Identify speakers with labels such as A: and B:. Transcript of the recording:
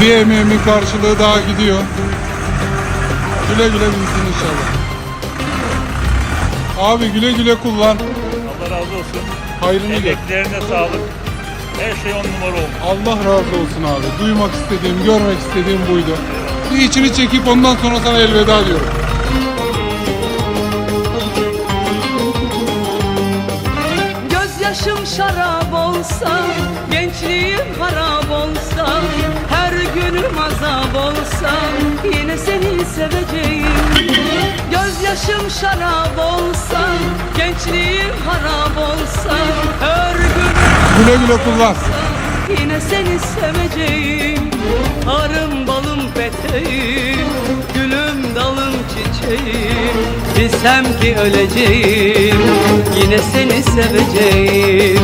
A: Bir emeğimin karşılığı daha gidiyor. Güle güle binsin inşallah. Abi güle güle kullan.
B: Allah razı olsun.
A: Hayrını gör.
B: Emeklerine sağlık. Her şey on numara olmuş.
A: Allah razı olsun abi. Duymak istediğim, görmek istediğim buydu. Bir içini çekip ondan sonra sana elveda diyorum.
C: Gözyaşım şarap olsa Gençliğim harap olsa Her günüm azap olsa Yine seni seveceğim. Gözyaşım şarap olsa Gençliğim harap olsa Her günüm
A: Güle güle kullan.
C: Yine seni seveceğim. Arım balım peteğim Bilsem ki öleceğim Yine seni seveceğim.